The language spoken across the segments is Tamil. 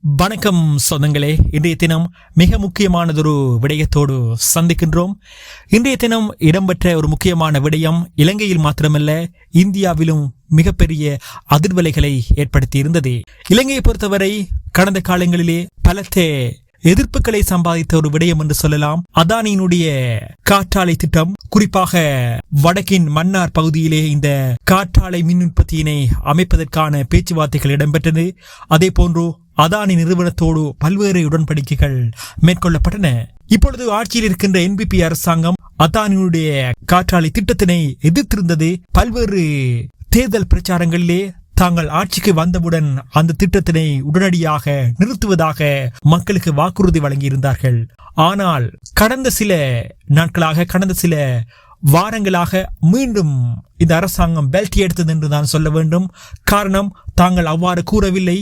வணக்கம் சொந்தங்களே. இன்றைய தினம் மிக முக்கியமானதொரு விடயத்தோடு சந்திக்கின்றோம். இன்றைய தினம் இடம்பெற்ற ஒரு முக்கியமான விடயம் இலங்கையில் மாத்திரமல்ல இந்தியாவிலும் மிகப்பெரிய அதிர்வலைகளை ஏற்படுத்தி இருந்தது இலங்கையை பொறுத்தவரை கடந்த காலங்களிலே பலத்த எதிர்ப்புகளை சம்பாதித்த ஒரு விடயம் என்று சொல்லலாம். அதானியினுடைய காற்றாலை திட்டம் குறிப்பாக வடக்கின் மன்னார் பகுதியிலே இந்த காற்றாலை மின் உற்பத்தியினை அமைப்பதற்கான பேச்சுவார்த்தைகள் இடம்பெற்றது. அதே போன்று அதானி நிறுவனத்தோடு பல்வேறு உடன்படிக்கைகள் மேற்கொள்ளப்பட்டன. இப்பொழுது ஆட்சியில் இருக்கின்ற என்பிபி அரசாங்கம் அதானியுடைய காற்றாலை திட்டத்தினை எதிர்த்திருந்தது. பல்வேறு தேர்தல் பிரச்சாரங்களிலே தாங்கள் ஆட்சிக்கு வந்தவுடன் அந்த திட்டத்தினை உடனடியாக நிறுத்துவதாக மக்களுக்கு வாக்குறுதி வழங்கியிருந்தார்கள். ஆனால் கடந்த சில நாட்களாக கடந்த சில வாரங்களாக மீண்டும் இந்த அரசாங்கம் பெல்ட் எடுத்தது என்று தான் சொல்ல வேண்டும். காரணம் தாங்கள் அவ்வாறு கூறவில்லை.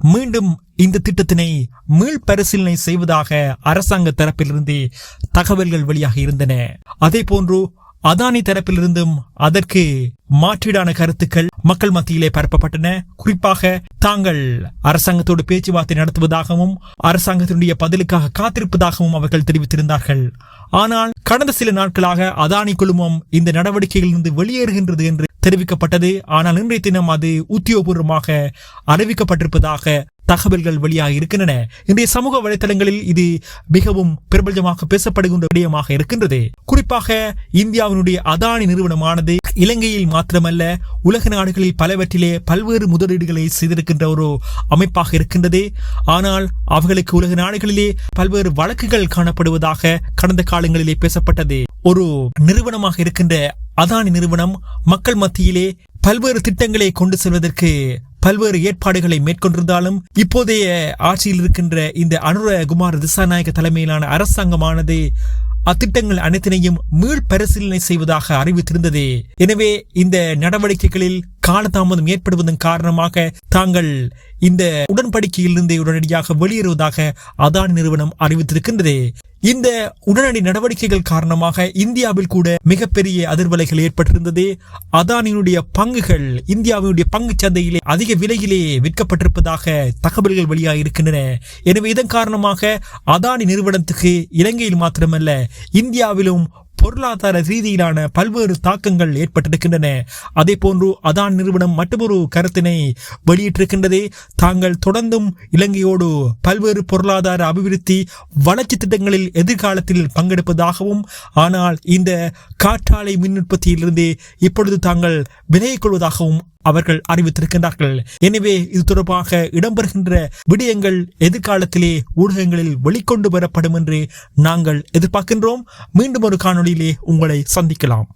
மீண்டும் இந்த திட்டத்தினை மீள் பரிசீலனை செய்வதாக அரசாங்க தரப்பிலிருந்து தகவல்கள் வெளியாக இருந்தன. அதே போன்று அதானி தரப்பிலிருந்தும் அதற்கு மாற்றீடான கருத்துக்கள் மக்கள் மத்தியிலே பரப்பப்பட்டன. குறிப்பாக தாங்கள் அரசாங்கத்தோடு பேச்சுவார்த்தை நடத்துவதாகவும் அரசாங்கத்தினுடைய பதிலுக்காக காத்திருப்பதாகவும் அவர்கள் தெரிவித்திருந்தார்கள். ஆனால் கடந்த சில நாட்களாக அதானி குழுமம் இந்த நடவடிக்கையிலிருந்து வெளியேறுகின்றது என்று தெரிவிக்கப்பட்டது. ஆனால் இன்றைய தினம் அது உத்தியோகபூர்வமாக அறிவிக்கப்பட்டிருப்பதாக தகவல்கள் வெளியாக இருக்கின்றன. இன்றைய சமூக வலைதளங்களில் இது மிகவும் பிரபலமாக பேசப்படுகின்ற விடயமாக இருக்கின்றது. குறிப்பாக இந்தியாவினுடைய அதானி நிறுவனமானது இலங்கையில் மாத்திரமல்ல உலக நாடுகளில் பலவற்றிலே பல்வேறு முதலீடுகளை செய்திருக்கின்ற ஒரு அமைப்பாக இருக்கின்றது. ஆனால் அவர்களுக்கு உலக நாடுகளிலே பல்வேறு வழக்குகள் காணப்படுவதாக கடந்த காலங்களிலே பேசப்பட்டது. ஒரு நிறுவனமாக இருக்கின்ற அதானி நிறுவனம் மக்கள் மத்தியிலே பல்வேறு திட்டங்களை கொண்டு செல்வதற்கு பல்வேறு ஏற்பாடுகளை மேற்கொண்டிருந்தாலும் இப்போதைய ஆட்சியில் இருக்கின்ற இந்த அனுரகுமார் திசாநாயக தலைமையிலான அரசாங்கமானது அத்திட்டங்கள் அனைத்தினையும் மீள் பரிசீலனை செய்வதாக அறிவித்திருந்தது. எனவே இந்த நடவடிக்கைகளில் காலதாமதம் ஏற்படுவதன் காரணமாக தாங்கள் இந்த உடன்படிக்கையிலிருந்து உடனடியாக வெளியேறுவதாக அதானி நிறுவனம் அறிவித்திருக்கின்றது. இந்த உடனடி நடவடிக்கைகள் காரணமாக இந்தியாவில் கூட மிகப்பெரிய அதிர்வலைகள் ஏற்பட்டிருந்தது. அதானியினுடைய பங்குகள் இந்தியாவினுடைய பங்கு சந்தையிலே அதிக விலையிலே விற்கப்பட்டிருப்பதாக தகவல்கள் வெளியாக இருக்கின்றன எனவே இதன் காரணமாக அதானி நிறுவனத்துக்கு இலங்கையில் மாத்திரமல்ல இந்தியாவிலும் பொருளாதார ரீதியிலான பல்வேறு தாக்கங்கள் ஏற்பட்டிருக்கின்றன. அதே போன்று அதான் நிறுவனம் மற்றொரு கருத்தினை வெளியிட்டிருக்கின்றது. தாங்கள் தொடர்ந்தும் இலங்கையோடு பல்வேறு பொருளாதார அபிவிருத்தி வளர்ச்சி திட்டங்களில் எதிர்காலத்தில் பங்கெடுப்பதாகவும் ஆனால் இந்த காற்றாலை மின் உற்பத்தியிலிருந்து இப்பொழுது தாங்கள் விலகிக் கொள்வதாகவும் அவர்கள் அறிவித்திருக்கின்றார்கள். எனவே இது தொடர்பாக இடம்பெறுகின்ற விடயங்கள் எதிர்காலத்திலே ஊடகங்களில் வெளிக்கொண்டு வரப்படும் என்று நாங்கள் எதிர்பார்க்கின்றோம். மீண்டும் ஒரு காணொளியிலே உங்களை சந்திக்கலாம்.